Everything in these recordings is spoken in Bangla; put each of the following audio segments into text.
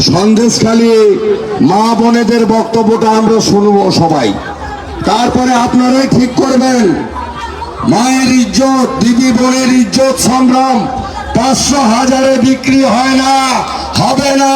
সন্দেশখালী মা বোনেদের বক্তব্যটা আমরা শুনব সবাই। তারপরে আপনারাই ঠিক করবেন। মায়ের ইজ্জত, দিদি বোনের ইজ্জত সংগ্রাম পাঁচশো হাজারে বিক্রি হয় না, হবে না।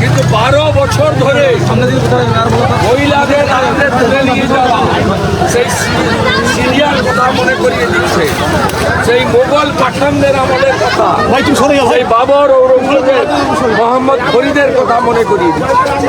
কিন্তু বারো বছর ধরে মহিলাদের রাত্রে তুলে নিয়ে যাওয়া সেই সিরিয়াল কথা মনে করিয়ে দিচ্ছে। সেই মোগল পাঠানদের আমাদের কথা, সেই বাবর ঔরঙ্গজেব মোহাম্মদ ফরিদের কথা মনে করিয়ে দিচ্ছে।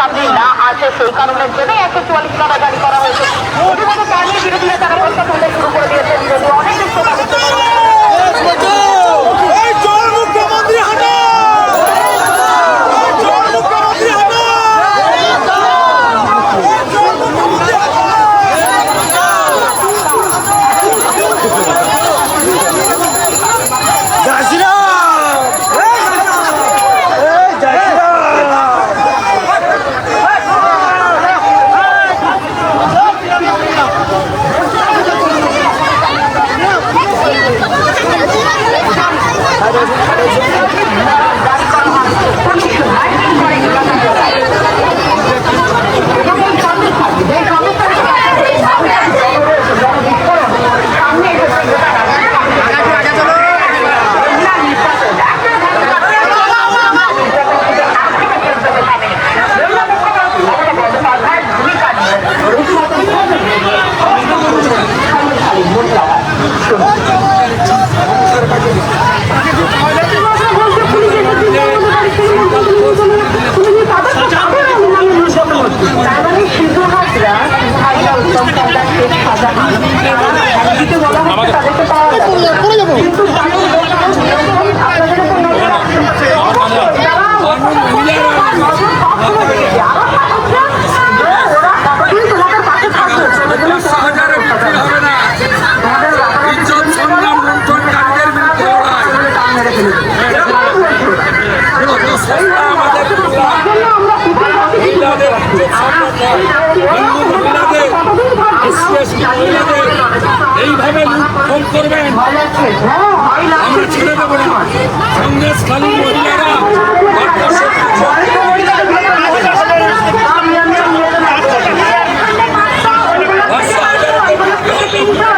আপনি না আছে সেই কারণের জন্য হিন্দু মহিলাদের এসসি এসটি মহিলাদের এইভাবে লুটফোন করবেন আমরা ছেড়ে দেবো না সন্দেশখালী মহিলারা Thank.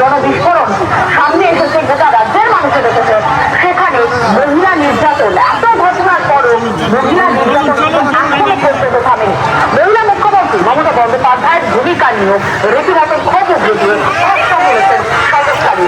জনবিস্ফোরণ। সামনে এসেছে গোটা রাজ্যের মানুষের এসেছে। সেখানে মহিলা নির্যাতন। এত ঘটনার পরও মহিলা নির্যাতন করতে পর্যন্ত মহিলা মুখ্যমন্ত্রী মমতা বন্দ্যোপাধ্যায়ের ভূমিকা নিয়েও রীতিমতো ক্ষোভ উগড়ে দিয়ে করেছেন সদস্যারী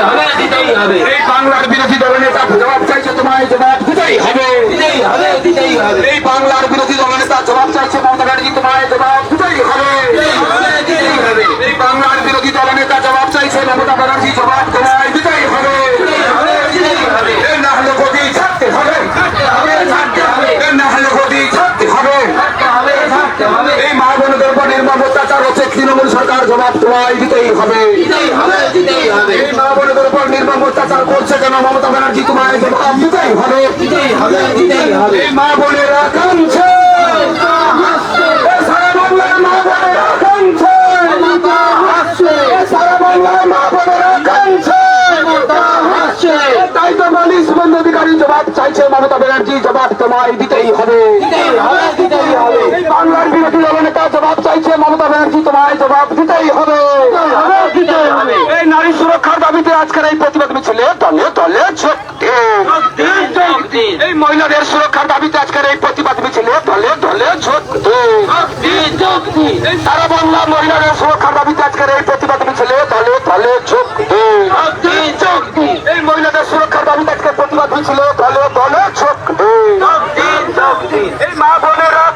হবে দিতেই হবে এই বাংলার বিরোধী দলের নেতা সরকার জবাব তোমায় দিতেই হবে। এই উপর নির্মম অত্যাচার করছে কেন? মমতা ব্যানার্জি তোমায় জবাব দিতেই হবে। এই তাই তো বলি বন্ধ অধিকারী জবাব চাইছে মমতা ব্যানার্জি। জবাব তোমায় দিতেই হবে। সুরক্ষার দাবিতে আজকের এই প্রতিবাদ মিছিল দলে তারা বাংলা মহিলাদের সুরক্ষার দাবিতে আজকের এই প্রতিবাদ মিছিল দলে দলে এই মহিলাদের সুরক্ষার দাবিতে আজকে প্রতিবাদ মিছিলে দলে দলে ঝোঁক এই মা বোনেরা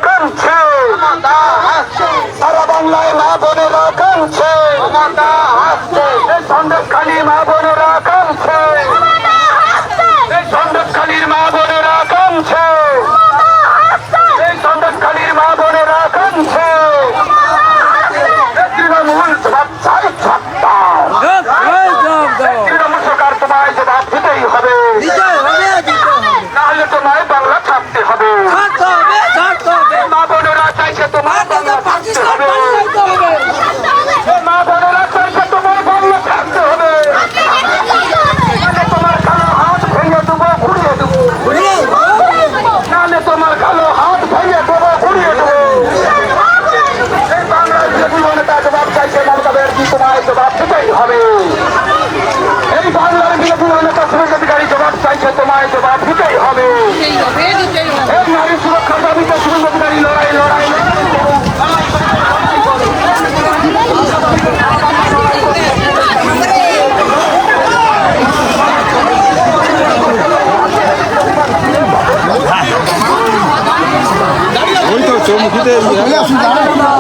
সারা বাংলায় মা বোনেরা কাঁদছে। tomar. 对对对，不要紧张。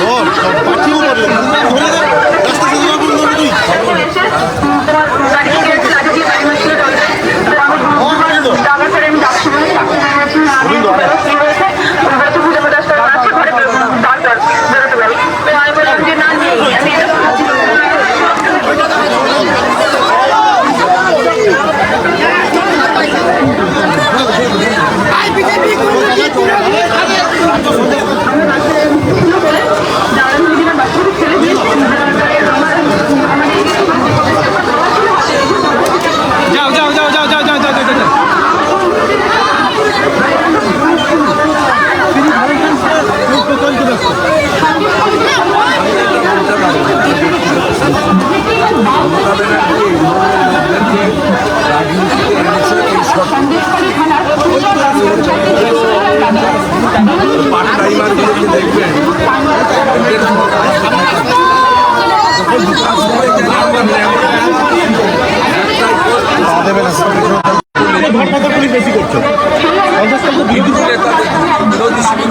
Bom, compartilhe. ঘটনাটি এই ধরনের লোকদেরকে রাজনীতিতে এনেছে এই পার্ট টাইমারগুলোকে দেখবেন বিরোধী নেতাদের বিরোধী শিবির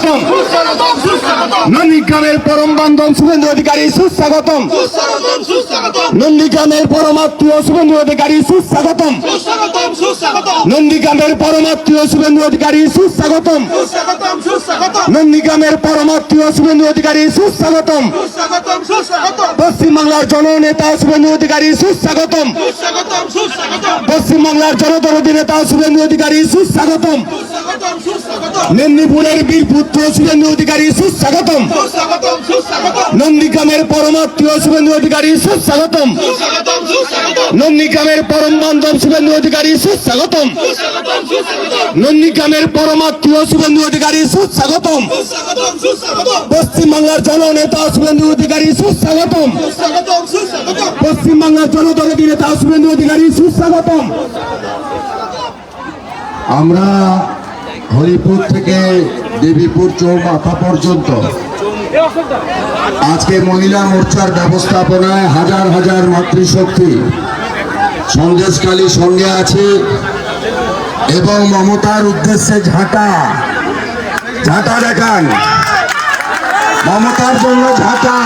সুস্বাগতম। নন্দীগ্রামের পরম বান্ধব শুভেন্দু অধিকারী সুস্বাগতম। নন্দীগ্রামের পরমাত্মীয় শুভেন্দু অধিকারী সুস্বাগতম। নন্দীগ্রামের পরমাত্মীয় শুভেন্দু অধিকারী সুস্বাগতম। নন্দীগ্রামের পরমাত্মীয় শুভেন্দু অধিকারী সুস্বাগতম। পশ্চিমবাংলার জননেতা শুভেন্দু অধিকারী সুস্বাগতম। পশ্চিমবাংলার জনদরদী নেতা শুভেন্দু অধিকারী সুস্বাগতম। মেদিনীপুরের বীরপুত্র শুভেন্দু অধিকারী সুস্বাগতম। নন্দীগ্রামের পরমাত্মীয় শুভেন্দু অধিকারী সুস্বাগতম। নন্দীগ্রামের পরম বান্ধব শুভেন্দু অধিকারী সুস্বাগতম। নন্দীগ্রামের পরমাত্মীয় শুভেন্দু অধিকারী সুস্বাগতম। পশ্চিমবাংলার জননেতা শুভেন্দু অধিকারী সুস্বাগতম। পশ্চিমবাংলার জনদরদী নেতা শুভেন্দু অধিকারী সুস্বাগতম। আমরা হরিপুর থেকে দেবীপুর চৌমাথা পর্যন্ত। আজকে মহিলা মোর্চার ব্যবস্থাপনায় হাজার হাজার মাতৃশক্তি। সন্দেশকালী সঙ্গে আছে এবং মমতার উদ্দেশ্যে ঝাঁটা। ঝাঁটা দেখান। মমতার জন্য ঝাঁটা।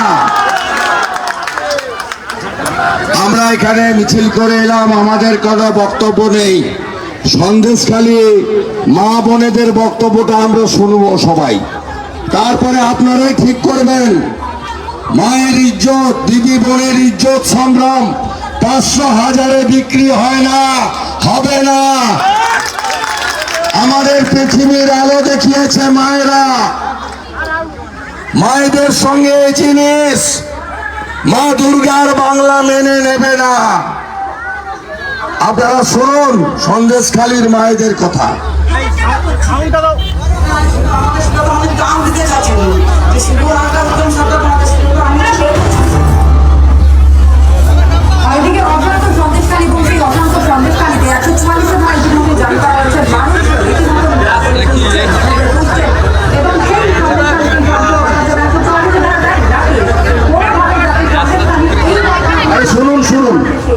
আমরা এখানে মিছিল করে এলাম, আমাদের কোনো বক্তব্য নেই। সন্দেশখালী মা বোনেদের বক্তব্যটা আমরা শুনব সবাই। তারপরে আপনারাই ঠিক করবেন। মায়ের ইজ্জত, দিদি বোনের ইজ্জত সংগ্রাম পাঁচশো হাজারে বিক্রি হয় না, হবে না। আমাদের পৃথিবীর আলো দেখিয়েছে মায়েরা। মায়েদের সঙ্গে এই জিনিস। মা দুর্গার বাংলা মেনে নেবে না। আপনারা শুনুন সন্দেশখালীর মায়েদের কথা।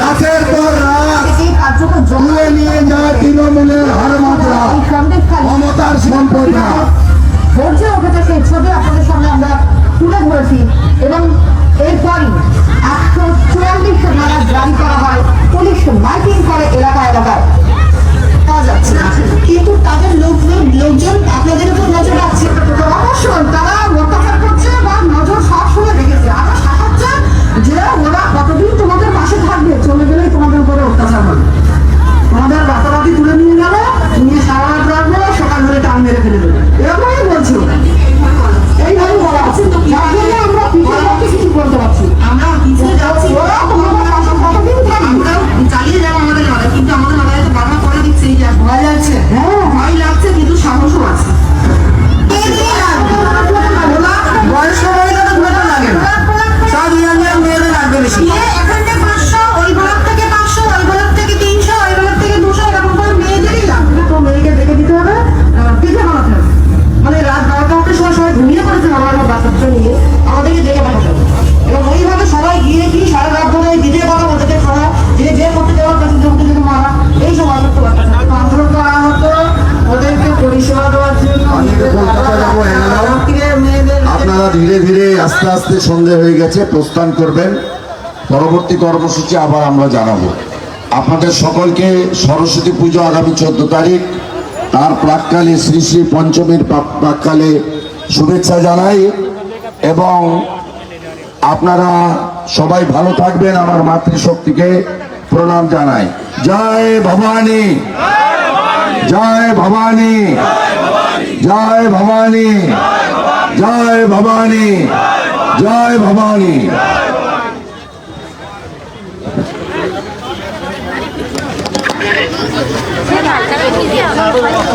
রাতের পর রাত নিয়ে যায় তৃণমূলের হারমাত্রা। মমতার সম্পর্কা উঠেছে সেই ছবি আপনাদের সামনে আমরা তুলে ধরেছি এবং এরপরই একশো চুয়াল্লিশ ধারা জারি করা হয় পুলিশ মাইকিং করে এলাকা এলাকায়। পাওয়া যাচ্ছে না। কিন্তু তাদের লোকজন লোকজন আপনাদের উপর নজর রাখছে। অবশ্যই তারা আপনারা ধীরে ধীরে আস্তে আস্তে সন্ধে হয়ে গেছে, প্রস্থান করবেন। পরবর্তী কর্মসূচি আবার আমরা জানাব। আপনাদের সকলকে সরস্বতী পুজো আগামী চোদ্দ তারিখ। তার প্রাককালে শ্রী শ্রী পঞ্চমীর প্রাককালে শুভেচ্ছা জানাই এবং আপনারা সবাই ভালো থাকবেন আমার মাতৃশক্তিকে প্রণাম জানাই। জয় ভবানী। জয় ভবানী। জয় ভবানী। জয় ভবানী জয় ভবানী। করো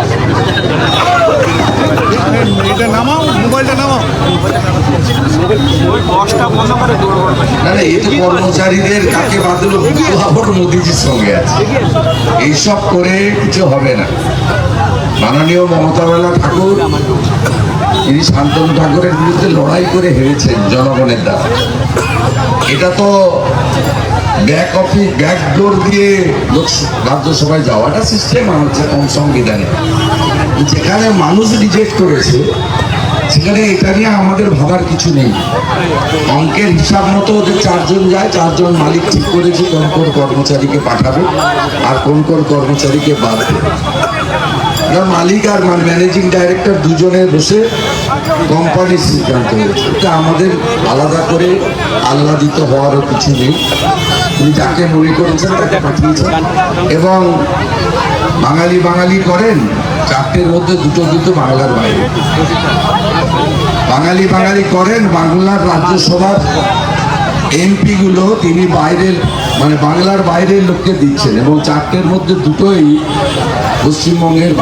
এটা নামাও মোবাইলটা নামাও। না না এই কর্মচারীদের কাকে বাঁধলো আবার মোদিজির সঙ্গে আছে। এইসব করে কিছু হবে না। মাননীয় মমতা বেলা ঠাকুর তিনি শান্তনু ঠাকুরের বিরুদ্ধে লড়াই করে হেরেছেন জনগণের দ্বারা। এটা তো ব্যাক অফিস ব্যাক ডোর দিয়ে লোক রাজ্যসভায় যাওয়াটা সিস্টেম হচ্ছে কোন সংবিধানে। যেখানে মানুষ রিজেক্ট করেছে, সেখানে এটা নিয়ে আমাদের ভাবার কিছু নেই। অঙ্কের হিসাব মতো ওদের চারজন যায়, চারজন মালিক ঠিক করেছে কোন কোন কর্মচারীকে পাঠাবে আর কোন কোন কর্মচারীকে বাদ মালিক আর ম্যানেজিং ডাইরেক্টর দুজনে বসে কোম্পানির সিদ্ধান্ত হয়েছে এটা আমাদের আলাদা করে আহ্লাদিত হওয়ারও কিছু নেই। তিনি যাকে মনে করেছেন তাকে পাঠিয়েছেন। এবং বাঙালি বাঙালি করেন, চারটের মধ্যে দুটো দুটো বাংলার বাইরে। বাঙালি বাঙালি করেন, বাংলার রাজ্যসভার এমপিগুলো তিনি বাইরের মানে বাংলার বাইরের লোককে দিচ্ছেন এবং চারটের মধ্যে দুটোই পশ্চিমবঙ্গের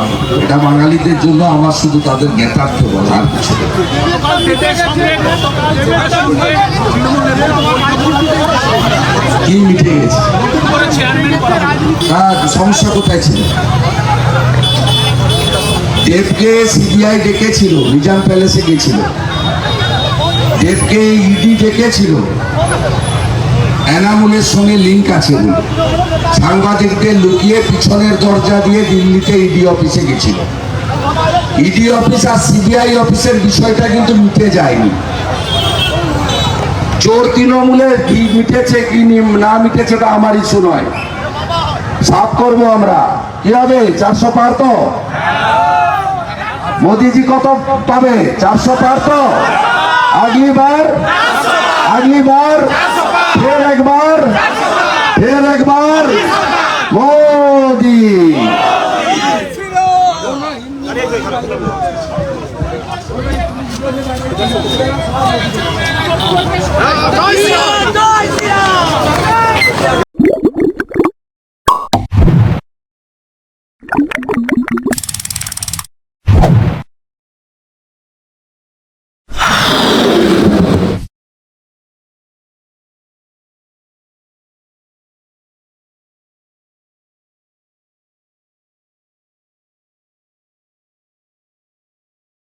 এটা বাঙালিদের জন্য আমার শুধু তাদের জ্ঞাতার্থ বলা আর কিছু কি মিটে গেছে? সমস্যা কোথায় ছিল? দেবকে সিবিআই ডেকেছিল নিজাম প্যালেসে গেছিল। দেবকে ইডি ডেকেছিল। এনামুলের সঙ্গে লিঙ্ক আছে সাংবাদিকদের লুকিয়ে পিছনের দরজা দিয়ে দিল্লিতে ইডি অফিসে গেছিল। ইডি অফিস আর সিবিআই অফিসের বিষয়টা কিন্তু মিটে যায়নি। চোর তৃণমূলের কি মিটেছে, কি না মিটেছে এটা আমার ইস্যু নয়। সাফ করব আমরা। কি হবে, চারশো পার তো? মোদিজি কত পাবে? চারশো পার তো? আগলি বার? আগলি বার? ফের একবার ফের একবার মোদি। জয়